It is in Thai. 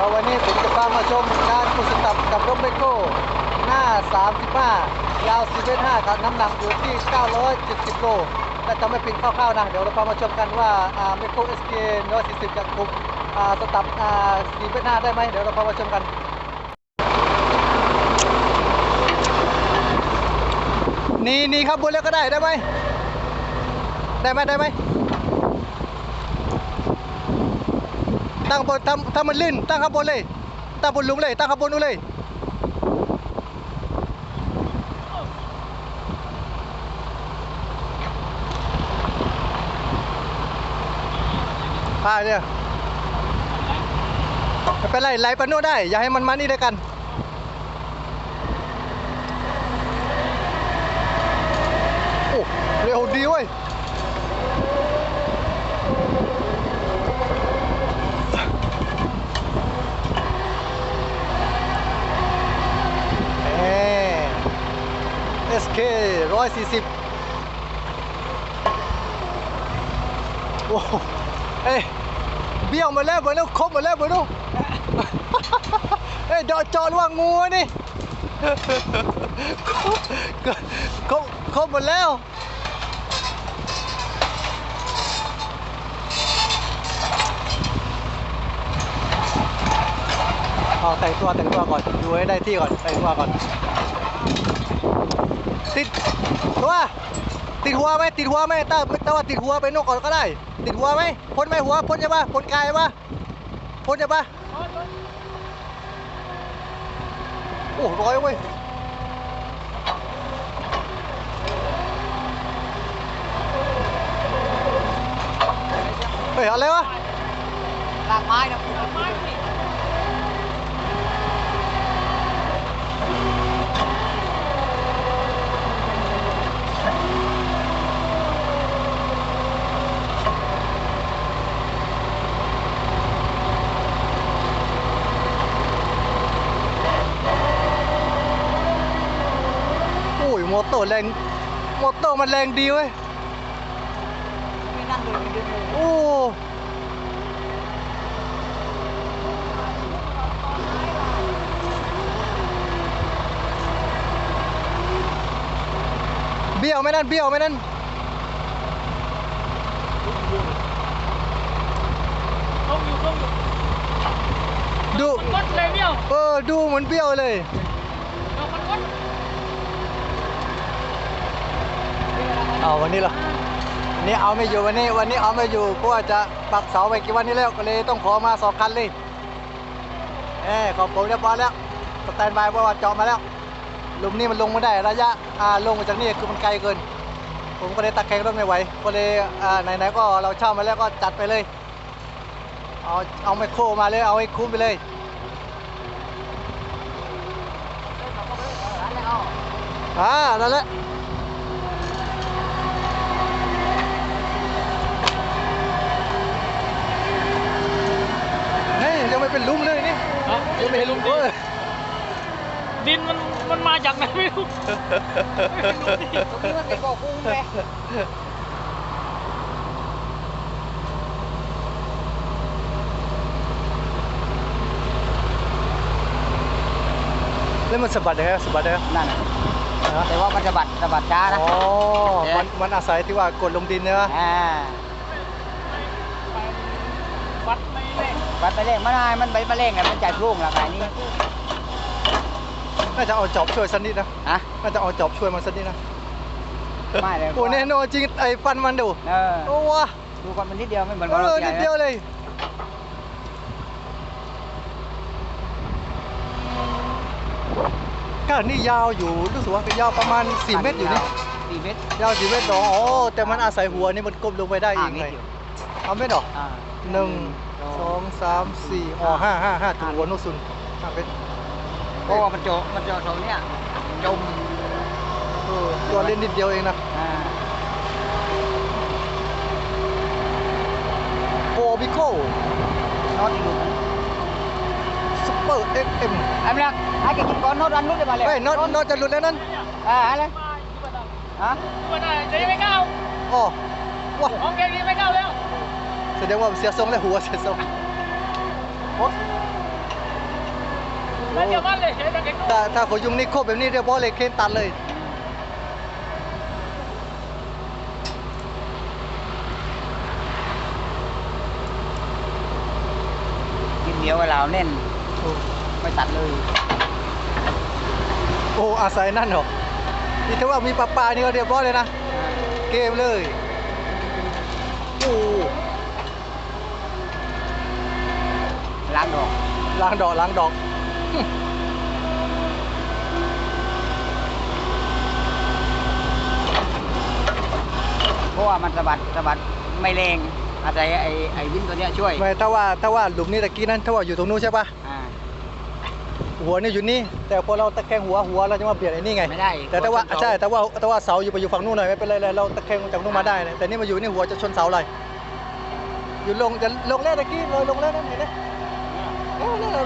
ดี๋ยววันนี้ผมจะพามาชมงานกุศตับกับรถไมโครหน้า 35 ยาว 45ครับน้ำหนักอยู่ที่ 970โลแต่จะไม่ปิดคร่าวๆนะเดี๋ยวเราพามาชมกันว่าอ่าไมโคร SK 140จะคุมสตับอ่า45ได้ไหมเดี๋ยวเราพามาชมกันนี่นี่ครับบนแล้วก็ได้ได้ไหมได้ไหมได้ไหม ตั้งบนทำทำมันลื่นตั้งข้างบนเลย ตั้งบนลุมเลย ตั้งข้างบนนู้นเลยพาเนี่ยไม่เป็นไรไหลไปโน่นได้ อย่าให้มันมานี่ด้วยกันโอ้เร็วดีเว้ย เอ่อ SK ร้อยสี่สิบโอ้เอ้เบี้ยวมาแล้วเหมือนแล้วครบมาแล้วเหมือนแล้วเอ้ดาะจอดว่างูนี่ครบครบครบหมดแล้วเอาแต่งตัวแต่งตัวก่อนดูให้ได้ที่ก่อนแต่งตัวก่อน ติดตัวติดหัวไหมติดหัวไหมถ้าถ้าว่าติดหัวไปนกก่อนก็ได้ ติดหัวไหมพ้นไหมหัวพ้นใช่ปะพ้นกายปะพ้นใช่ปะโอ้ร้อยเว้ยเฮ้ยอะไรวะลากไม้นะไม้โอ้ อเตอร์แรงมอเตอร์มันแรงดีเว้ยไม่นั่งเลยไม่ดึงเลยโอ้เบี้ยวไหมนั่นเบี้ยวไหมนั่นลงอยู่ลงอยู่ดูกดเลยเบี้ยวเออดูเหมือนเบี้ยวเลยเรามันกด เอา วันนี้เหรอนนี้เอาไม่อยู่วันนี้ วันนี้เอาไม่อยู่เพราะว่าจะปักเสาไปกี่วันนี้แล้วก็เลยต้องขอมาสองคันเลยเอ้ขอบผมเรียบร้อยแล้วสแตนบายเพราะว่าเจาะมาแล้วหลุมนี้มันลงไม่ได้ระยะอ่าลงมาจากนี่คือมันไกลเกิน ผมก็เลยตะแคงรถไม่ไหวก็เลยอ่าไหนๆก็เราเช่ามาแล้วก็จัดไปเลยเอาเอาไมโครมาเลยเอาให้คุ้มไปเลยอ่านั่นแหละนี่ยังไม่เป็นหลุมเลยนี่ ยังไม่เห็นหลุมเออดินมันมันมาจากไหนไม่รู้ตรงนี้มันเป็นบ่อกุ้งไงแล้วมันสะบัดยังไงสะบัดยังไงนั่นน่ะฮะแต่ว่ามันสะบัดสะบัดช้านะอ๋อเอ๊ะมันมันอาศัยที่ว่ากดลงดินเนอะอ่า วัดไม่เล่นบัดไปเร่งมันได้มันใบมะเร็งไงมันจ่ายพรุ่งละไงนี่น่าจะเอาจอบช่วยสักนิดนะฮะน่าจะเอาจอบช่วยมันสักนิดนะไม่เลยโอ้แน่นอนจริงไอ้ฟันมันดูเออโอ้วะดูก่อนมันนิดเดียวไม่เหมือนเอกับเราอใหญ่นิดเดียวเลยก้านนี่ยาวอยู่รู้สึกว่าเป็นยาวประมาณ 4 เมตรอยู่นี่สี่เมตรยาว4เมตรเหรออ๋อแต่มันอาศัยหัวนี่มันก้มลงไปได้อีห้ากเมไงตรอยู่เอาเมตรเหรออ่า หนึ่งสองสามสี่อ๋อห้าห้าห้าถูกหัวนุสุนห้าเมตรเพราะว่ามันโจมันโจตรงเนี้ยจมเออตัวเล่นนิดเดียวเองนะอ่าโอบิโคน็อตอยู่ซุปเปอร์เอ็กเอ็มไอ้เมลักให้แกกินก่อนน็อตอันนู้นได้มาเลยเฮ้ยน็อตน็อตจะหลุดแล้วนั่นอ่าอะไรฮะไม่ได้จะยังไม่ก้าวอ๋อว้าของแกยังไม่ก้าว แล้วแสดงว่าเสียทรงแล้วหัวเสียทรงโอ๊ยแล้วเดี๋ยวบ้านเลยเห็นตะเข็งถ้าถ้าขอยุงนี่โคบแบบนี้เรียบร้อยเลยเคนตัดเลยกินเหนียวเวลาเอาแน่นโอ้ไม่ตัดเลย โอ้อาศัยนั่นเหรอนี่ถ้าว่ามีปลาปลานี่ก็เรียบร้อยเลยนะ เกมเลยโอ้ ล้างดอกล้างดอกล้างดอกเพราะว่ามันสะบัดสะบัดไม่แรงอาศัยไอ้ไอ้วินตัวเนี้ยช่วยไม่ถ้าว่าถ้าว่าหลุมนี้ตะกี้นั้นถ้าว่าอยู่ตรงนู้นใช่ปะอ่าหัวนี่อยู่นี่ แต่พอเราตะแคงหัวหัวเราจะมาเบียดไอ้นี่ไงไม่ได้แต่ถ้าว่าหัวชนเสาใช่แต่ว่าแต่ว่าเสาอยู่ไปอยู่ฝั่งนู้นหน่อยไม่เป็นไรเลยเราตะแคงจากนู้นมาได้นะแต่นี่มาอยู่นี่หัวจะชนเสาเลยอยู่ลงจะลงแล้วตะกี้เลยลงแล้วนั่นเห็นไหม เออนั่นเร